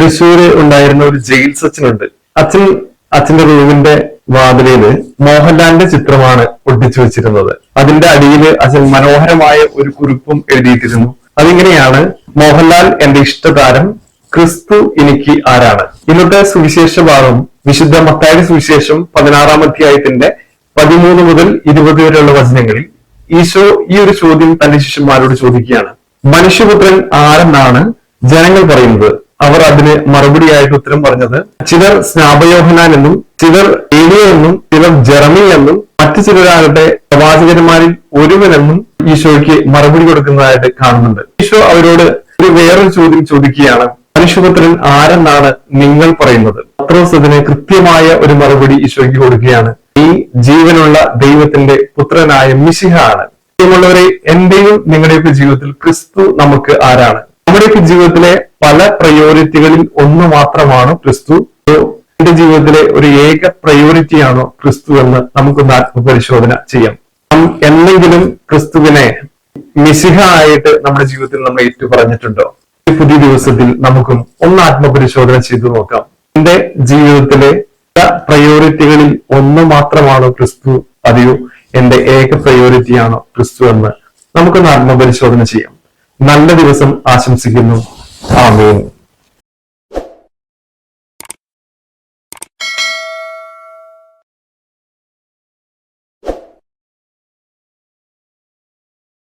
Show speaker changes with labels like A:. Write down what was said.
A: തൃശ്ശൂര് ഉണ്ടായിരുന്ന ഒരു ജയിൽ സച്ചിനുണ്ട്. അച്ഛൻ അച്ഛന്റെ റൂമിന്റെ വാതിലിൽ മോഹൻലാലിന്റെ ചിത്രമാണ് ഒട്ടിച്ചു വെച്ചിരുന്നത്. അതിന്റെ അടിയിൽ അച്ഛൻ മനോഹരമായ ഒരു കുറിപ്പും എഴുതിയിട്ടിരുന്നു. അതിങ്ങനെയാണ് മോഹൻലാൽ എന്റെ ഇഷ്ടതാരം ക്രിസ്തു എനിക്ക് ആരാണ്. ഇന്നത്തെ സുവിശേഷ ഭാഗം വിശുദ്ധ മത്തായുടെ സുവിശേഷം പതിനാറാം അധ്യായത്തിന്റെ പതിമൂന്ന് മുതൽ ഇരുപത് വരെയുള്ള വചനങ്ങളിൽ ഈശോ ഈ ഒരു ചോദ്യം തന്റെ ശിഷ്യന്മാരോട് ചോദിക്കുകയാണ്. മനുഷ്യപുത്രൻ ആരെന്നാണ് ജനങ്ങൾ പറയുന്നത്? അവർ അതിന് മറുപടിയായിട്ട് ഉത്തരം പറഞ്ഞത് ചിലർ സ്നാപയോഹനാൻ എന്നും ചിലർ ഏലിയ എന്നും ചിലർ ജെറമി എന്നും മറ്റു ചിലരാകട്ടെ പ്രവാചകന്മാരിൽ ഒരുവനെന്നും ഈശോയ്ക്ക് മറുപടി കൊടുക്കുന്നതായിട്ട് കാണുന്നുണ്ട്. ഈശോ അവരോട് ഒരു വേറൊരു ചോദ്യം ചോദിക്കുകയാണ്. മനുഷ്യപുത്രൻ ആരെന്നാണ് നിങ്ങൾ പറയുന്നത്? പത്രോസ് അതിന് കൃത്യമായ ഒരു മറുപടി ഈശോയ്ക്ക് കൊടുക്കുകയാണ്. ഈ ജീവനുള്ള ദൈവത്തിന്റെ പുത്രനായ മിശിഹ ആണ് പ്രിയമുള്ളവരെ എന്റെയും നിങ്ങളുടെയൊക്കെ ജീവിതത്തിൽ ക്രിസ്തു നമുക്ക് ആരാണ്? നമ്മുടെയൊക്കെ ജീവിതത്തിലെ പല പ്രയോറിറ്റികളിൽ ഒന്ന് മാത്രമാണ് ക്രിസ്തു. എന്റെ ജീവിതത്തിലെ ഒരു ഏക പ്രയോറിറ്റിയാണോ ക്രിസ്തു എന്ന് നമുക്കൊന്ന് ആത്മപരിശോധന ചെയ്യാം. എന്തെങ്കിലും ക്രിസ്തുവിനെ മിശിഹ ആയിട്ട് നമ്മുടെ ജീവിതത്തിൽ നമ്മൾ ഏറ്റു പറഞ്ഞിട്ടുണ്ടോ ഈ പുതിയ ദിവസത്തിൽ നമുക്കും ഒന്ന് ആത്മപരിശോധന ചെയ്തു നോക്കാം. എന്റെ ജീവിതത്തിലെ പ്രയോറിറ്റികളിൽ ഒന്ന് മാത്രമാണോ ക്രിസ്തു? അതെയോ എന്റെ ഏക പ്രയോറിറ്റിയാണോ ക്രിസ്തു എന്ന് നമുക്കൊന്ന് ആത്മപരിശോധന ചെയ്യാം. നല്ല ദിവസം ആശംസിക്കുന്നു. ആമേൻ.